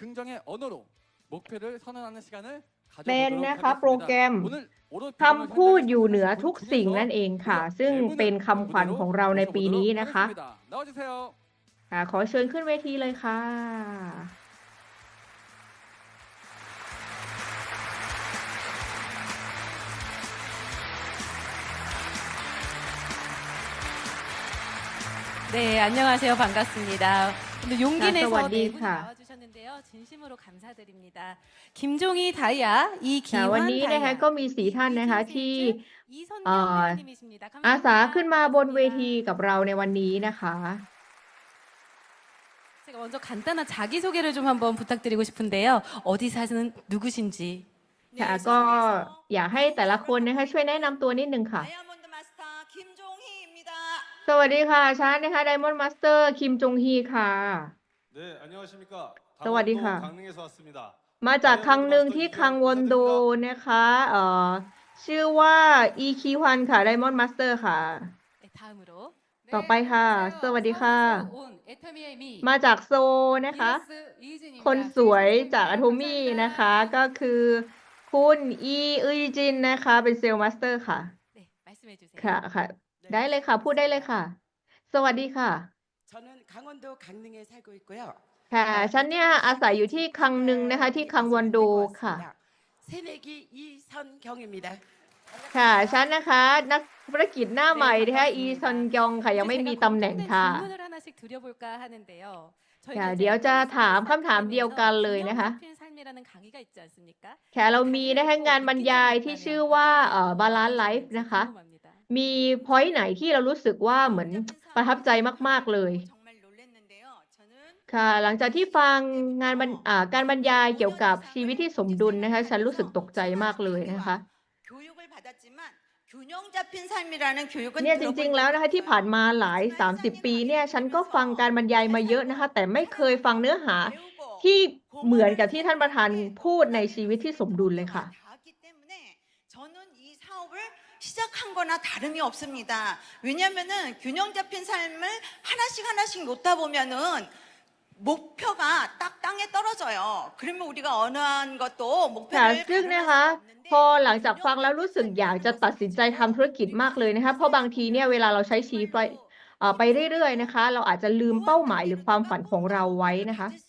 긍정의 언어로 목표를 선언하는 시간을 เป็น 가져보도록 นะคะโปรแกรม 하겠습니다. 오늘 오롯 คำพูดอยู่เหนือทุกสิ่งนั่นเองค่ะ ซึ่งเป็นคำขวัญของเราในปีนี้นะคะ 하겠습니다. 나와주세요. ค่ะขอเชิญขึ้นเวทีเลยค่ะ 네, 안녕하세요. 반갑습니다. 오늘 용기 자, 내서 사와디 네 분이 카. 나와주셨는데요. 진심으로 감사드립니다. 김종희 다이아, ค่ะวัน 이기환 นี้นะคะ 다이아, ก็มีสีท่านนะคะที่ 이선경 어, 회원님이십니다. อาสา 감사합니다. ขึ้นมาบนเวที 반갑습니다. กับเราในวันนี้นะคะ 제가 먼저 간단한 자기소개를 좀 한번 부탁드리고 싶은데요. 어디 사는 누구신지. ค่ะก็อยากให้แต่ละคนนะคะช่วยแนะนำตัวนิดนึงค่ะ 다이아몬드 สวัสดีค่ะฉันนะคะไดมอนด์มาสเตอร์คิมจงฮีค่ะ 네, 안녕하십니까. 사와디카. 강원도 강릉에서 왔습니다. มาจากคังหนึ่งที่คังวอนโดนะคะเอ่อชื่อว่าอีคีวันค่ะไดมอนด์มาสเตอร์ค่ะ 네, 다음으로 ต่อไปค่ะ สวัสดีค่ะ มาจากโซลนะคะ คนสวยจากอะโทมี่นะคะ ก็คือคุณอีอึยจินนะคะ เป็นเซลล์มาสเตอร์ค่ะ 네, 말씀해 주세요. ค่ะค่ะ ได้เลยค่ะ พูดได้เลยค่ะ สวัสดีค่ะ 저는 강원도 강릉에 살고 있고요. ค่ะ ฉันเนี่ยอาศัยอยู่ที่คังหนึ่งนะคะ ที่คังวอนโดค่ะ 새내기 이선경입니다. ค่ะ ฉันนะคะ นักธุรกิจหน้าใหม่นะคะอีซอนยองค่ะ ยังไม่มีตำแหน่งค่ะ 질문을 하나씩 드려볼까 하는데요. 저희가 자, 이제 เดี๋ยวจะถาม 콘서트 คำถามเดียวกันเลยนะคะ 균형 잡힌 삶이라는 강의가 있지 않습니까? ค่ะเรามีนะคะงานบรรยายที่ชื่อว่าเอ่อบาลานซ์ไลฟ์นะคะ 궁금합니다. มีพอยต์ไหนที่เรารู้สึกว่าเหมือนประทับใจมาก ๆ เลย ค่ะ หลังจากที่ฟังงานบรการบรรยายเกี่ยวกับชีวิตที่สมดุลนะคะ ฉันรู้สึกตกใจมากเลยนะคะ เนี่ยจริง ๆ แล้วนะคะที่ผ่านมาหลาย 30 ปีเนี่ยฉันก็ฟังการบรรยายมาเยอะนะคะ แต่ไม่เคยฟังเนื้อหาที่เหมือนกับที่ท่านประธานพูดในชีวิตที่สมดุลเลยค่ะ 시작한 거나 다름이 없습니다. 왜냐면은 균형 잡힌 삶을 하나씩 하나씩 놓다 보면은 목표가 딱 땅에 떨어져요. 그러면 우리가 어느 한 것도 ค่ะ 목표를 ซึ่ง 가늠할 นะคะ 수가 없는데 พอหลังจากฟังแล้วรู้สึกอยากจะตัดสินใจทำธุรกิจมากเลยนะคะ เพราะบางทีเนี่ยเวลาเราใช้ชีวิตไปเอ่อไปเรื่อยๆนะคะ เราอาจจะลืมเป้าหมายหรือความฝันของเราไว้นะคะ 가질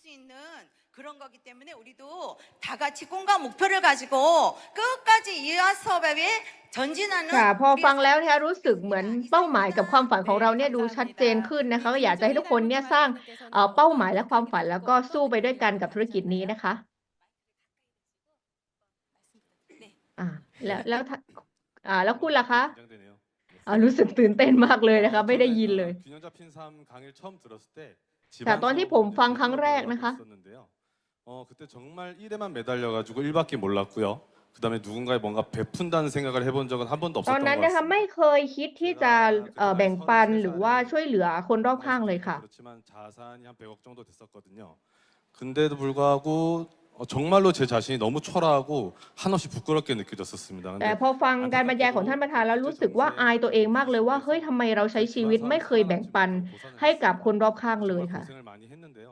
수 있는 그런 거기 때문에 우리도 다 같이 꿈과 목표를 가지고 끝까지 이 사업에 전진하는 ค่ะ พอ 우리 ฟังแล้วนะคะรู้สึกเหมือน 사업입니다. เป้าหมายกับความฝันของเราเนี่ยดูชัดเจนขึ้นนะคะ ก็อยากจะให้ทุกคนเนี่ยสร้างเอ่อเป้าหมายและความฝันแล้วก็สู้ไปด้วยกันกับธุรกิจนี้นะคะ อ่าแล้วแล้วถ้าอ่าแล้วคุณล่ะคะ 긴장되네요. อ่ารู้สึกตื่นเต้นมากเลยนะคะ ไม่ได้ยินเลย 균형 잡힌 삶 강의를 처음 들었을 때 แต่ตอนที่ผมฟังครั้งแรกนะคะ 있었는데요. 어, 그때 정말 일에만 매달려 가지고 일밖에 몰랐고요. 그다음에 누군가에 뭔가 베푼다는 생각을 해본 적은 한 번도 ตอน 없었던 นั้น 것 นะคะ 같습니다. ไม่เคยคิดที่จะเอ่อแบ่งปันหรือว่าช่วยเหลือคนรอบข้างเลยค่ะ 그렇지만 자산이 한 100억 정도 됐었거든요. 근데도 불구하고 어, 정말로 제 자신이 너무 초라하고 한없이 부끄럽게 느껴졌었습니다. แต่ 근데 พอฟังการบรรยายของท่านประธานแล้วรู้สึกว่าอายตัวเองมากเลยว่าเฮ้ยทำไมเราใช้ชีวิตไม่เคยแบ่งปันให้กับคนรอบข้างเลยค่ะ 고생을 많이 했는데요.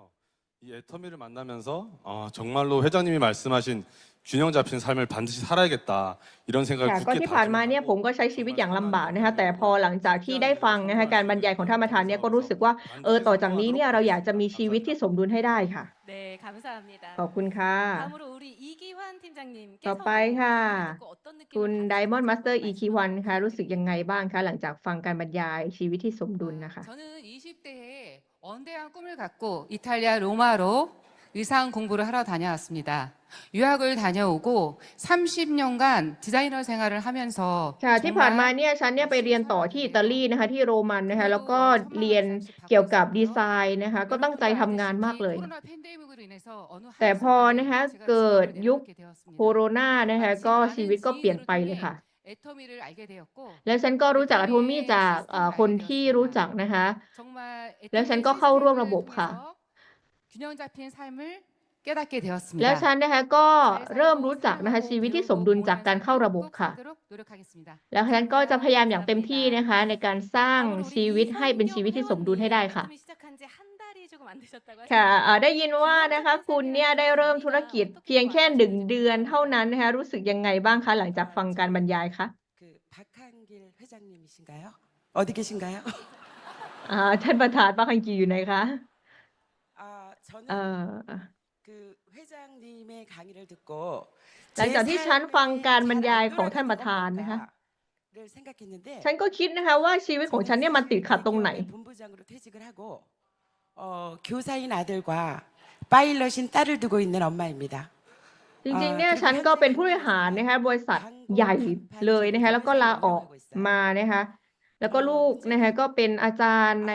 이 애터미를 만나면서 아, 정말로 회장님이 말씀하신 균형 잡힌 삶을 반드시 살아야겠다 이런 생각을 ค่ะก็ 굳게 ที่ผ่านมาเนี่ยผมก็ใช้ชีวิตอย่างลำบากนะคะ แต่พอหลังจากที่ได้ฟังนะคะการบรรยายของท่านประธานเนี่ยก็รู้สึกว่าเออต่อจากนี้เนี่ยเราอยากจะมีชีวิตที่สมดุลให้ได้ค่ะ 네, 감사합니다. ขอบคุณค่ะ 다음으로 우리 이기환 팀장님께서 ต่อไปค่ะ 듣고 어떤 느낌을 คุณ 받으셨는지 ไดมอนด์มาสเตอร์อีคีวัน 말씀해 ค่ะรู้สึกยังไงบ้างคะหลังจากฟังการบรรยายชีวิตที่สมดุลนะคะ 저는 20대에 원대한 꿈을 갖고 이탈리아 로마로 의상 공부를 하러 다녀왔습니다. 유학을 다녀오고 30년간 디자이너 생활을 하면서 ค่ะที่ผ่านมา 정말 เนี่ยฉันเนี่ยไปเรียนต่อที่อิตาลีนะคะที่โรมันนะคะแล้วก็เรียนเกี่ยวกับดีไซน์นะคะก็ตั้งใจทำงานมากเลย 코로나 팬데믹으로 인해서 어느 แต่พอนะคะ 제가 เกิด 직업을 ยุค 내놓게 되었습니다. โคโรนานะคะก็ชีวิตก็เปลี่ยนไปเลยค่ะ แล้วฉันก็รู้จักอะโทมี่จากคนที่รู้จักนะคะ แล้วฉันก็เข้าร่วมระบบค่ะ แล้วฉันนะคะก็เริ่มรู้จักนะคะชีวิตที่สมดุลจากการเข้าระบบค่ะ แล้วฉันก็จะพยายามอย่างเต็มที่นะคะในการสร้างชีวิตให้เป็นชีวิตที่สมดุลให้ได้ค่ะ ค่ะได้ยินว่านะคะคุณเนี่ยได้เริ่มธุรกิจเพียงแค่หนึ่งเดือนเท่านั้นนะคะรู้สึกยังไงบ้างคะหลังจากฟังการบรรยายคะท่านประธานปักฮังกีอยู่ไหนคะหลังจากที่ฉันฟังการบรรยายของท่านประธานนะคะฉันก็คิดนะคะว่าชีวิตของฉันเนี่ยมันติดขัดตรงไหน 어, 교사인 아들과 파일럿인 딸을 두고 있는 엄마입니다. จริงๆ เนี่ยฉันก็เป็นผู้บริหารนะคะบริษัทใหญ่เลยนะคะแล้วก็ลาออกมานะคะแล้วก็ลูกนะคะก็เป็นอาจารย์ใน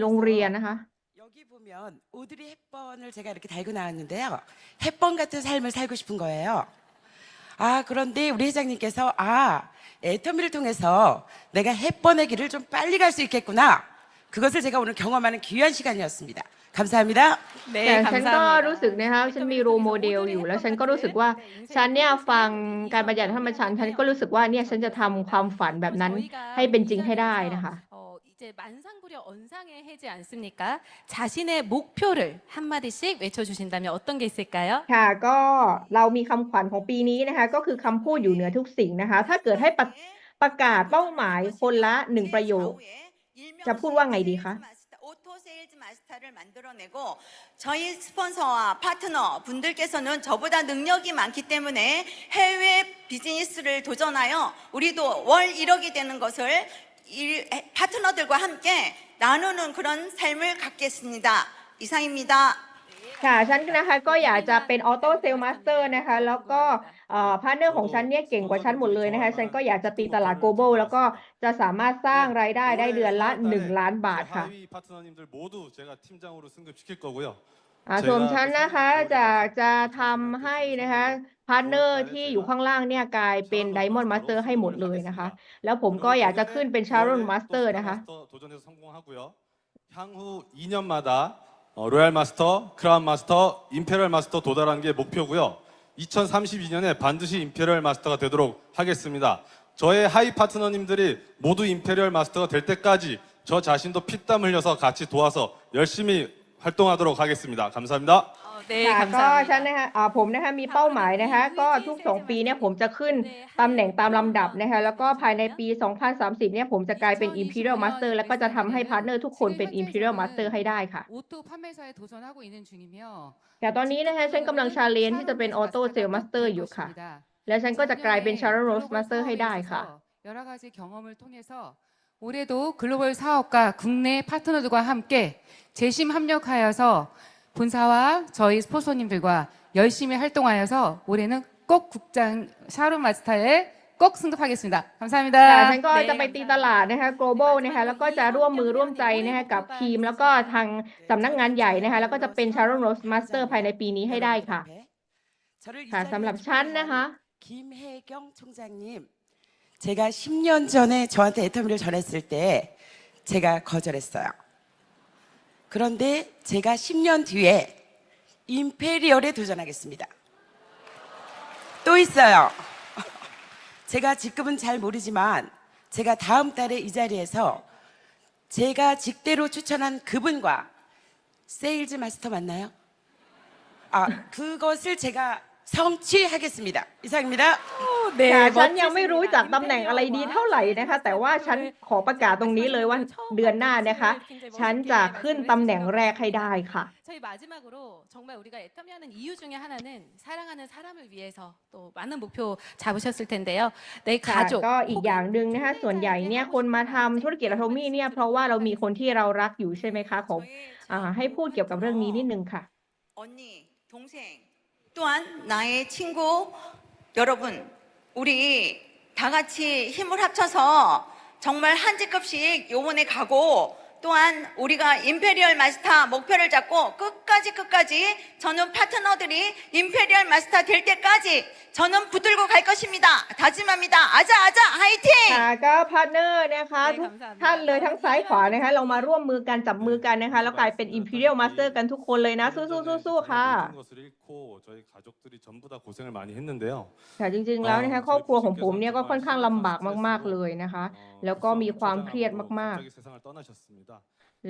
โรงเรียนนะคะ 여기 보면 오드리 헵번을 제가 이렇게 달고 나왔는데요. 헵번 같은 삶을 살고 싶은 거예요. 아, 그런데 우리 회장님께서 아, 애터미를 통해서 내가 헵번의 길을 좀 빨리 갈 수 있겠구나. 그것을 제가 오늘 경험하는 귀한 시간이었습니다. 감사합니다. 네, แต่ฉันก็ 감사합니다. รู้สึกนะคะฉันมีโรโมเดลอยู่แล้ว ฉันก็รู้สึกว่าฉันเนี่ยฟังการบรรยายธรรมชันฉันก็รู้สึกว่าเนี่ยฉันจะทำความฝันแบบนั้น ให้เป็นจริงให้ได้นะคะ 어, 이제 만상부려 언상의 해지 않습니까? 자신의 목표를 한 마디씩 외쳐주신다면 어떤 게 있을까요? ค่ะก็เรามีคำขวัญของปีนี้นะคะ ก็คือคำพูดอยู่เหนือทุกสิ่งนะคะ ถ้าเกิดให้ประประกาศเป้าหมายคนละหนึ่งประโยค จะพูดว่าไงดีคะ 오토 세일즈 마스터를 만들어내고 저희 스폰서와 파트너 분들께서는 저보다 능력이 많기 때문에 해외 비즈니스를 도전하여 우리도 월 1억이 되는 것을 일- 파트너들과 함께 나누는 그런 삶을 갖겠습니다. 이상입니다. ค่ะฉันนะคะก็อยากจะเป็นออโต้เซลล์มาสเตอร์นะคะ แล้วก็พาร์เนอร์ของฉันเนี่ยเก่งกว่าฉันหมดเลยนะคะ ฉันก็อยากจะตีตลาดโกลบอลแล้วก็จะสามารถสร้างรายได้ได้เดือนละ 1 ล้านบาทค่ะส่วนฉันนะคะจะจะทำให้นะคะพาร์ทเนอร์ที่อยู่ข้างล่างเนี่ยกลายเป็นไดมอนด์มาสเตอร์ให้หมดเลยนะคะ แล้วผมก็อยากจะขึ้นเป็นชารอนมาสเตอร์นะคะ 도전해서 성공하고요. 향후 2년마다 어, 로얄 마스터, 크라운 마스터, 임페리얼 마스터 도달하는 게 목표고요. 2032년에 반드시 임페리얼 마스터가 되도록 하겠습니다. 저의 하이 파트너님들이 모두 임페리얼 마스터가 될 때까지 저 자신도 피땀 흘려서 같이 도와서 열심히 활동하도록 하겠습니다. 감사합니다. 어, 네, ค่ะก็ฉัน 감사합니다. นะคะอ่าผมนะคะมีเป้าหมายนะคะ ก็ทุกสองปีเนี่ยผมจะขึ้นตำแหน่งตามลำดับนะคะ แล้วก็ภายในปี 2030 เนี่ยผมจะกลายเป็น Imperial Master แล้วก็จะทำให้พาร์ทเนอร์ทุกคนเป็น Imperial Master ให้ได้ค่ะ 오토 판매사에 도전하고 있는 중이며 แต่ตอนนี้นะคะฉันกำลังชาเลนที่จะเป็น Auto Sale Master อยู่ค่ะ และฉันก็จะกลายเป็น Sharon Rose Master ให้ได้ค่ะ 여러 가지 경험을 통해서 올해도 글로벌 사업과 국내 파트너들과 함께 재심 합력하여서 본사와 저희 스폰서님들과 열심히 활동하여서 올해는 꼭 국장 샤론 마스터에 꼭 승급하겠습니다. ค่ะ 감사합니다. ฉันก็จะไปตีตลาดนะคะ global นะคะแล้วก็จะร่วมมือร่วมใจนะคะกับทีม แล้วก็ทางสำนักงานใหญ่นะคะ แล้วก็จะเป็น Sharon Rose Master ภายในปีนี้ให้ได้ค่ะ 저를 이 ค่ะ 자리에 สำหรับฉันนะคะ 김혜경 총장님, 제가 10년 전에 저한테 애터미를 전했을 때 제가 거절했어요. 그런데 제가 10년 뒤에 임페리얼에 도전하겠습니다. 또 있어요. 제가 지금은 잘 모르지만 제가 다음 달에 이 자리에서 제가 직대로 추천한 그분과 세일즈 마스터 맞나요? 아, 그것을 제가 성취하겠습니다. 이상입니다. ค่ะฉันยังไม่รู้จักตำแหน่งอะไรดีเท่าไหร่นะคะ แต่ว่าฉันขอประกาศตรงนี้เลยว่าเดือนหน้านะคะ ฉันจะขึ้นตำแหน่งแรกให้ได้ค่ะ 저희 마지막으로 정말 우리가 애터미하는 이유 중에 하나는 사랑하는 사람을 위해서 또 많은 목표 잡으셨을 텐데요. 내 ค่ะ 가족 ก็อีกอย่างหนึ่งนะคะ ส่วนใหญ่เนี่ยคนมาทำธุรกิจอะโทมี่เนี่ยเพราะว่าเรามีคนที่เรารักอยู่ใช่ไหมคะผม อ่าให้พูดเกี่ยวกับเรื่องนี้นิดนึงค่ะ 언니, 동생, 또한 나의 친구 여러분, 우리 다 같이 힘을 합쳐서 정말 한 직급씩 요번에 가고 또한 우리가 임페리얼 마스터 목표를 잡고 끝까지 끝까지 저는 파트너들이 임페리얼 마스터 될 때까지 저는 붙들고 갈 것입니다. 다짐합니다. 아자 아자 화이팅! ค่ะก็พาร์ทเนอร์นะคะ ได้ ทุก คำสั่ง ท่านเลยทั้งซ้ายขวานะคะ เรามาร่วมมือกันจับมือกันนะคะ แล้วกลายเป็น Imperial Master กันทุกคนเลยนะ สู้ๆๆๆค่ะ 모든 것을 잃고 저희 가족들이 전부 다 고생을 많이 했는데요. แต่จริงๆแล้วนะคะครอบครัวของผมเนี่ยก็ค่อนข้างลำบากมากๆเลยนะคะ แล้วก็มีความเครียดมาก 갑자기 세상을 떠나셨습니다.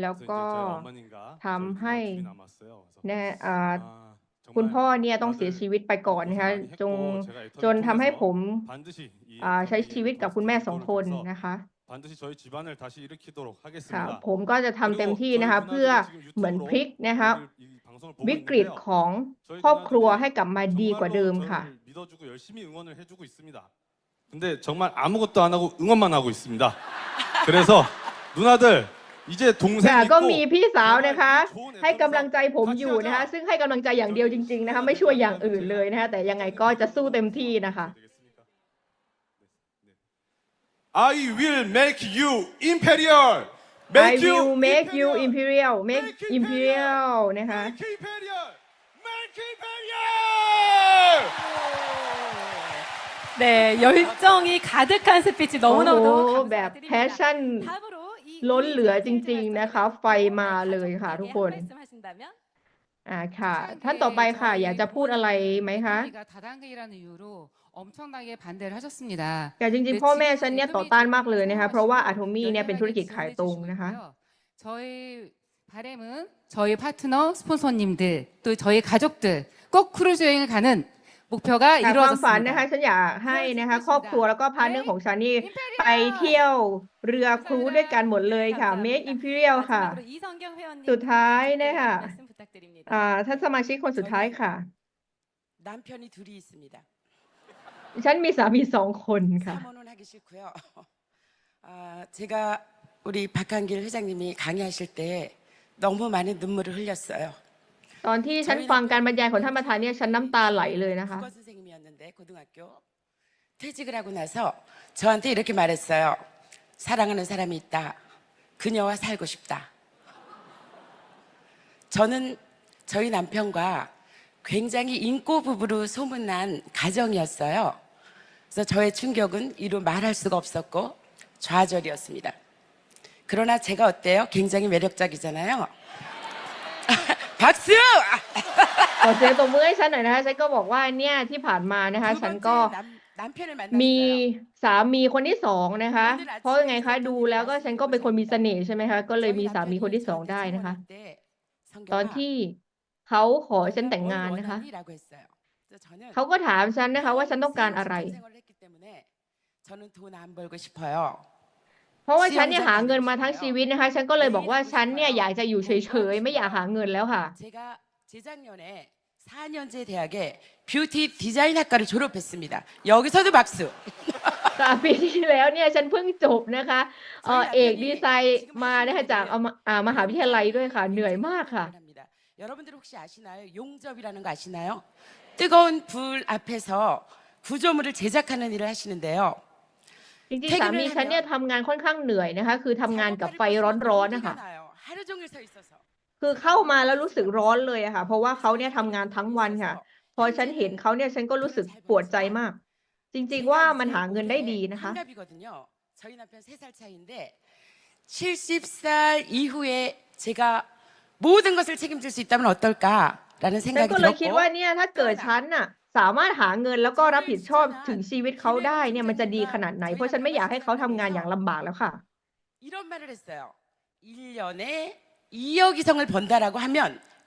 แล้ว 그래서 ก็ 이제 저희 어머님과 저희 담하이 가족들이 남았어요. 그래서 แน่อ่า 아, คุณ 정말 พ่อเนี่ยต้องเสีย 다들 ชีวิตไปก่อนนะคะ 고생 많이 จง 했고 제가 애터미를 จนทำให้ผม 통해서 반드시 이 อ่าใช้ 애터미 ชีวิตกับคุณแม่สองคน 기도를 통해서 นะคะ 반드시 저희 집안을 다시 일으키도록 ค่ะ 하겠습니다. ผมก็จะทำเต็มที่นะคะ 그리고 เพื่อ 저희 누나들이 지금 เหมือน 유튜브로 พลิกนะคะ 여기 이 방송을 보고 วิกฤต 있는데요. ของ 저희 ครอบครัว 누나들이 ให้กลับมาดีกว่าเดิม 정말로 ค่ะ 저를 믿어주고 열심히 응원을 해주고 있습니다. 근데 정말 아무것도 안 하고 응원만 하고 있습니다. 그래서 누나들 이제 ค่ะ 동생 ก็ 있고 มีพี่สาวนะคะ 정말 이 좋은 ให้กำลัง 애터미랑 ใจผมอยู่นะคะ ซึ่งให้กำลังใจอย่างเดียวจริง ๆ นะคะ ไม่ช่วยอย่างอื่นเลยนะคะ แต่ยังไงก็จะสู้เต็มที่นะคะ 되겠습니까? 네, 네. I will make you imperial. I Make you will make you imperial. imperial make Make imperial นะคะ Make imperial. Make imperial. 네, 열정이 가득한 스피치 너무너무 โอ้โห 너무 แบบ 감사드립니다. แพชชั่น 다음으로 이 ล้นเหลือ 우리 จริง ๆ นะคะ ไฟมาเลยค่ะ ทุกคน 한 말씀 하신다면? อ่าค่ะ ท่านต่อไปค่ะ อยากจะพูดอะไรไหมคะ 가 다단계라는 이유로 엄청나게 반대를 하셨습니다. แต่จริง ๆ พ่อแม่ฉันเนี่ยต่อต้านมากเลยนะคะ เพราะว่าอะโทมี่เนี่ยเป็นธุรกิจขายตรงนะคะ 저희 바램은 저희 파트너 스폰서님들 또 저희 가족들 꼭 크루즈 여행을 가는 목표가 แต่ความฝันนะคะ 이루어졌습니다. ฉันอยากให้นะคะ ครอบครัวแล้วก็พาร์ทเนอร์ของฉันนี่ไปเที่ยวเรือครูซด้วยกันหมดเลยค่ะ Make Imperial ค่ะ 마지막으로 이성경 회원님 สุดท้ายนะคะ 말씀 부탁드립니다. อ่าท่านสมาชิกคนสุดท้ายค่ะ 남편이 둘이 있습니다. ฉันมีสามีสองคนค่ะ 사모는 하기 싫고요. 아, 제가 우리 박한길 회장님이 강의하실 때 너무 많은 눈물을 흘렸어요. ตอนที่ฉันฟังการบรรยายของท่านประธานเนี่ยฉันน้ำตาไหลเลยนะคะ 국어 선생님이었는데 고등학교 퇴직을 하고 나서 저한테 이렇게 말했어요. 사랑하는 사람이 있다. 그녀와 살고 싶다. 저는 저희 남편과 굉장히 인고 부부로 소문난 가정이었어요. 그래서 저의 충격은 이루 말할 수가 없었고 좌절이었습니다. 그러나 제가 어때요? 굉장히 매력적이잖아요. 박수! ขอเสียงตบมือให้ฉันหน่อยนะคะ ฉันก็บอกว่าเนี่ยที่ผ่านมานะคะ 두 ฉัน 번째 ก็ 남, 남편을 มี 만났어요. สามีคนที่สองนะคะ เพราะยังไงคะดูแล้วก็ฉันก็เป็นคนมีเสน่ห์ใช่ไหมคะ ก็เลยมีสามีคนที่สองได้นะคะ ตอนที่ เขาขอฉันแต่งงานนะคะ เขา เขา ก็ถามฉันนะคะ ว่าฉันต้องการอะไร 저는 돈 안 벌고 싶어요. เพราะว่าฉันเนี่ยหาเงินมาทั้งชีวิตนะคะ ฉันก็เลยบอกว่าฉันเนี่ยอยากจะอยู่เฉยๆ ไม่อยากหาเงินแล้วค่ะ 제가 재작년에 4년제 대학에 뷰티 디자인 학과를 졸업했습니다. 여기서도 박수. สามปีที่แล้วเนี่ยฉันเพิ่งจบนะคะเอ่อเอกดีไซน์มานะคะจากเอามาอ่ามหาวิทยาลัยด้วยค่ะ เหนื่อยมากค่ะ 합니다. 여러분들 혹시 아시나요? 용접이라는 거 아시나요? 뜨거운 불 앞에서 구조물을 제작하는 일을 하시는데요. จริงๆสามีฉันเนี่ยทำงานค่อนข้างเหนื่อยนะคะ คือทำงานกับไฟร้อนๆนะคะ 용기가 나요. 하루 종일 서 있어서. คือเข้ามาแล้วรู้สึกร้อนเลยอะค่ะ เพราะว่าเขาเนี่ยทำงานทั้งวันค่ะ พอฉันเห็นเขาเนี่ยฉันก็รู้สึกปวดใจมาก จริง ๆ ว่ามันหาเงินได้ดีนะคะ 한갑이거든요. 저희 남편 3살 차이인데 70살 이후에 제가 모든 것을 책임질 수 있다면 어떨까라는 ฉัน 생각이 ก็เลยคิด 들었고 ว่าเนี่ยถ้าเกิดฉันน่ะสามารถหาเงินแล้วก็รับผิดชอบถึงชีวิตเขาได้เนี่ยมันจะดีขนาดไหน เพราะฉันไม่อยากให้เขาทำงานอย่างลำบากแล้วค่ะ 이런 말을 했어요. 1년에 2억 이상을 번다라고 하면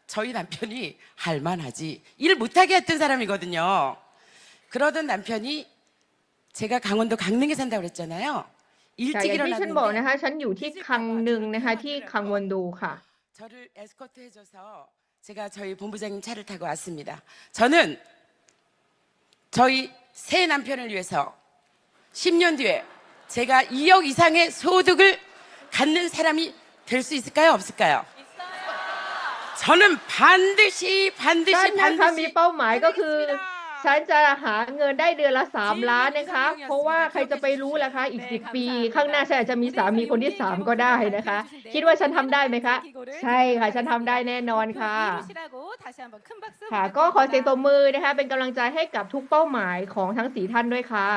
저희 남편이 할만하지. 일 못하게 했던 사람이거든요. 그러던 남편이 제가 강원도 강릉에 산다고 그랬잖아요. ค่ะ 일찍 อย่างที่ฉันบอกนะ 일어났는데 คะ ฉันอยู่ที่คังหนึ่งนะคะ ที่คังวนดูค่ะ 저를 에스코트 해줘서 제가 저희 본부장님 차를 타고 왔습니다. 저는 저희 새 남편을 위해서 10년 뒤에 제가 2억 이상의 소득을 갖는 사람이 될 수 있을까요? 없을까요? 저는 반드시 ฉัน 반드시 นะคะมี 반드시 เป้าหมายก็คือ 해내겠습니다. ฉันจะหาเงินได้เดือนละสามล้านนะคะ เพราะว่าใครจะไปรู้ล่ะคะ อีกสิบปี ข้างหน้าฉันอาจจะมีสามีคนที่สามก็ได้นะคะ คิดว่าฉันทำได้ไหมคะ ใช่ค่ะ ฉันทำได้แน่นอนค่ะ 이루시라고 다시 한번 큰 박수 ค่ะ ก็ขอเสียงตบมือนะคะ เป็นกำลังใจให้กับทุกเป้าหมายของทั้งสี่ท่านด้วยค่ะ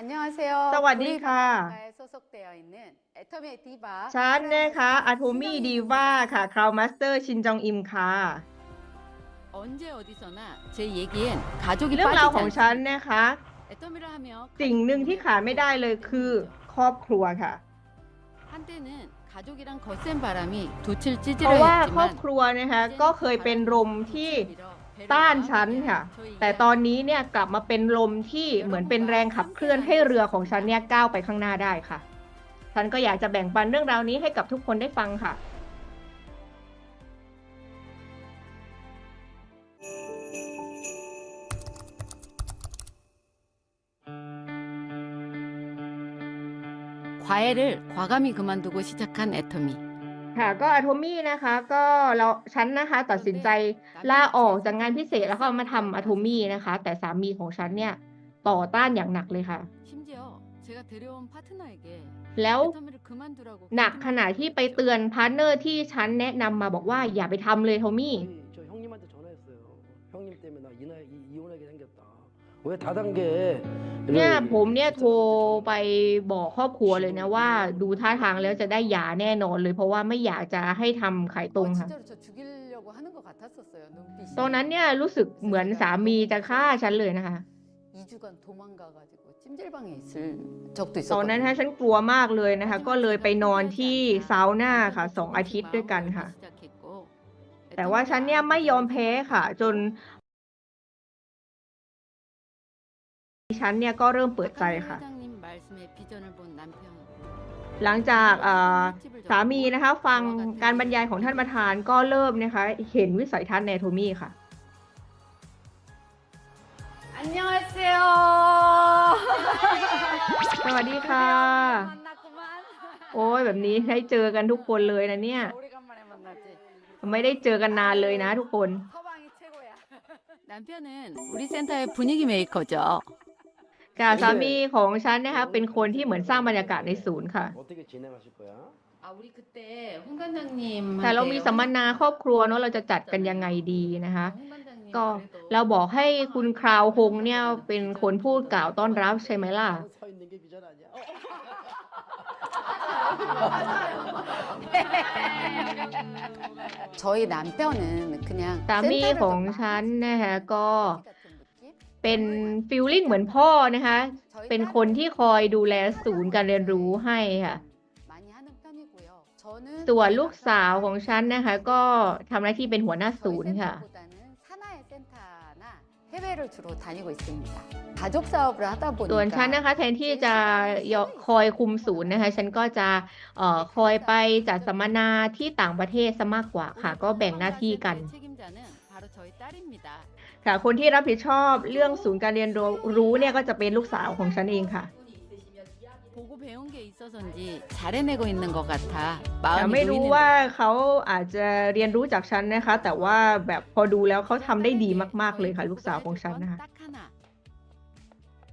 안녕하세요. สวัสดีค่ะ 에 소속되어 있는 애터미 디바 ฉันนะคะอะโทมี่ดีว่าค่ะ คราวมาสเตอร์ชินจองอิมค่ะ 언제 어디서나 제 얘기엔 가족이 เรื่องราวของ 빠지지 ฉัน 않습니다. นะคะ 애터미를 하며 สิ่งหนึ่งที่ขาดไม่ได้เลยคือครอบครัวค่ะ 한 한때는 가족이랑 거센 바람이 돛을 เพ 찌질러 ราะว่าครอบ 했지만 ครัวนะคะก็เคยเป็นลมที่ต้านฉันค่ะ แต่ตอนนี้เนี่ยกลับมาเป็นลมที่เหมือนเป็นแรงขับเคลื่อนให้เรือของฉันเนี่ยก้าวไปข้างหน้าได้ค่ะ ฉันก็อยากจะแบ่งปันเรื่องราวนี้ให้กับทุกคนได้ฟังค่ะ 과외를 과감히 그만두고 시작한 애터미. ค่ะก็อะโทมี่นะคะ ก็เราฉันนะคะ ตัดสินใจลาออกจากงานพิเศษแล้วก็มาทำอะโทมี่นะคะ แต่สามีของฉันเนี่ยต่อต้านอย่างหนักเลยค่ะ 심지어 제가 데려온 파트너에게 แล้ว 애터미를 그만두라고 หนักขนาดที่ไปเตือนพาร์ทเนอร์ที่ฉันแนะนำมาบอกว่าอย่าไปทำเลยโทมี่ 저희, 저 형님한테 전화했어요. 형님 때문에 나 이나, 이, 이혼하게 생겼다. 왜 다단계 เนี่ยผมเนี่ยโทรไปบอกครอบครัวเลยนะว่า ดูท่าทางแล้วจะได้ยาแน่นอนเลย เพราะว่าไม่อยากจะให้ทำขายตรงค่ะ ตอนนั้นเนี่ยรู้สึกเหมือนสามีจะฆ่าฉันเลยนะคะ ตอนนั้นฉันกลัวมากเลยนะคะ ก็เลยไปนอนที่เซาหน้าค่ะสองอาทิตย์ด้วยกันค่ะ แต่ว่าฉันเนี่ยไม่ยอมแพ้ค่ะ จน ฉันเนี่ยก็เริ่มเปิดใจ 박한일 ค่ะ 회장님 말씀에 비전을 본 남편. หลังจากเอ่อ 꿀팁을 สามีนะคะ 줬고, ฟัง 저와 같은 การบรรยายของท่านประธานก็เริ่มนะคะ เห็นวิสัยทัศน์ในโทมี่ค่ะ 안녕하세요. สวัสดีค่ะ 만났구만. โอ้ยแบบนี้ได้เจอกันทุกคนเลยนะเนี่ย 오래간만에 만났지. ไม่ได้เจอกันนานเลยนะทุกคน 서방이 최고야. 남편은 우리 센터의 분위기 메이커죠. ค่ะสามีของฉันนะคะเป็นคนที่เหมือนสร้างบรรยากาศในศูนย์ค่ะ 어떻게 진행하실 거야? 아 우리 그때 홍 관장님 แต่เรามีสัมมนาครอบครัวเนาะเราจะจัดกันยังไงดีนะคะ ก็เราบอกให้คุณคราวฮงเนี่ยเป็นคนพูดกล่าวต้อนรับใช่ไหมล่ะ 서 있는 게 비전 아니야? 저희 남편은 그냥 สามี 센터를 ของ 좀 ฉัน 많이 นะคะก็ 같은 느낌? เป็นฟิลลิ่งเหมือนพ่อนะคะ เป็นคนที่คอยดูแลศูนย์การเรียนรู้ให้ค่ะ ส่วนลูกสาวของฉันนะคะ ก็ทำหน้าที่เป็นหัวหน้าศูนย์ค่ะส่วนฉันนะคะแทนที่จะคอยคุมศูนย์นะคะ ฉันก็จะคอยไปจัดสัมมนาที่ต่างประเทศซะมากกว่าค่ะ ก็แบ่งหน้าที่กัน 책임자는 바로 저희 딸입니다. ค่ะ คนที่รับผิดชอบเรื่องศูนย์การเรียนรู้เนี่ยก็จะเป็นลูกสาวของฉันเองค่ะ 보고 배운 게 있어서인지 잘해내고 있는 것 같아 แต่ 마음이 ไม่รู้ 놓이는데 ว่าเขาอาจจะเรียนรู้จากฉันนะคะ แต่ว่าแบบพอดูแล้วเขาทำได้ดีมาก ๆ เลยค่ะ ลูกสาวของฉันนะคะ 딱 하나.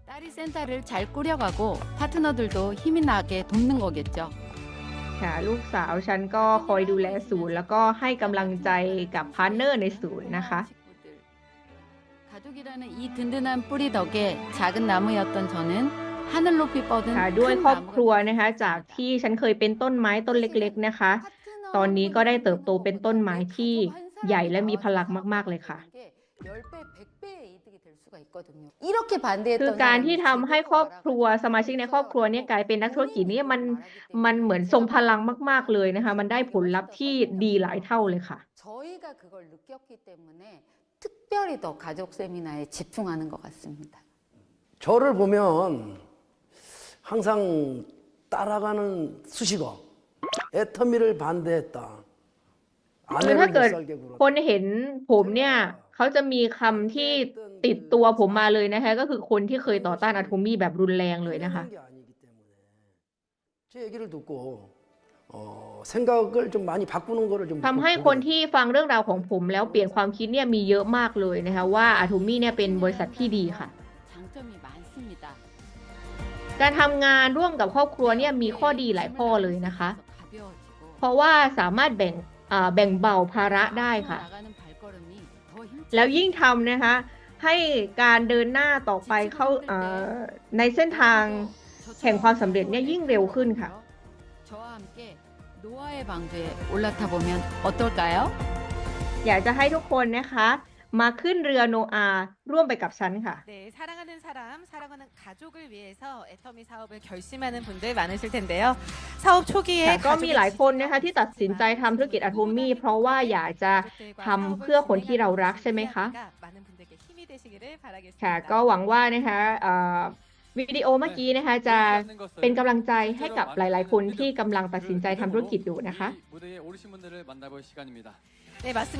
딸이 센터를 잘 꾸려가고 파트너들도 힘이 나게 돕는 거겠죠. ค่ะ ลูกสาวฉันก็คอยดูแลศูนย์ แล้วก็ให้กำลังใจกับพาร์ทเนอร์ในศูนย์นะคะ 식구들. 가족이라는 이 든든한 뿌리 덕에 작은 나무였던 저는 하늘 높이 뻗은 ค่ะ ด้วย 큰 ครอบ 나무가 ครัวนะคะ 됐습니다. จากที่ฉันเคยเป็นต้นไม้ต้นเล็ก ๆ นะคะ ตอนนี้ก็ได้เติบโตเป็นต้นไม้ที่ใหญ่และมีพลังมากๆเลยค่ะ 10배, 100배 คือการ 사람이 ที่ทำให้ครอบครัวสมาชิกในครอบครัวเนี่ยกลายเป็นนักธุรกิจเนี่ยมันมันเหมือนทรงพลังมาก ๆ เลยนะคะ มันได้ผลลัพธ์ที่ดีหลายเท่าเลยค่ะ 저희가 그걸 느꼈기 때문에 특별히 더 가족 세미나에 집중하는 것 같습니다. 저를 보면 항상 따라가는 수식어 애터미를 반대했다. คือถ้าเกิดคนเห็นผมเนี่ยเขาจะมีคำที่ติดตัวผมมาเลยนะคะ ก็คือคนที่เคยต่อต้านอาทูมี่แบบรุนแรงเลยนะคะทำให้คนที่ฟังเรื่องราวของผมแล้วเปลี่ยนความคิดเนี่ยมีเยอะมากเลยนะคะว่าอาทูมี่เนี่ยเป็นบริษัทที่ดีค่ะการทำงานร่วมกับครอบครัวเนี่ยมีข้อดีหลายข้อเลยนะคะ เพราะว่าสามารถแบ่ง แบ่งเบาภาระได้ค่ะ แล้วยิ่งทำนะคะ ให้การเดินหน้าต่อไปเข้าในเส้นทางแห่งความสำเร็จเนี่ยยิ่งเร็วขึ้นค่ะ อยากจะให้ทุกคนนะคะ มาขึ้นเรือโนอาห์ร่วมไปกับฉันค่ะ 네, 사랑하는 사람, 사랑하는 가족을 위해서 애터미 사업을 결심하는 분들 많으실 텐데요. 사업 초기에 แต่ก็มี 가족의 หลายคนนะคะที่ตัดสินใจทำธุรกิจอะโทมี่เพราะว่าอยากจะทำเพื่อคนที่เรารักใช่ไหมคะ 많은 분들께 힘이 되시기를 ค่ะ 바라겠습니다. ก็หวังว่านะคะเอ่อวิดีโอเมื่อกี้นะคะจะเป็นกำลังใจให้กับหลาย ๆ คนที่กำลังตัดสินใจทำธุรกิจอยู่นะคะ 이 무대에 오르신 분들을 만나볼 시간입니다. 네, 맞습니다.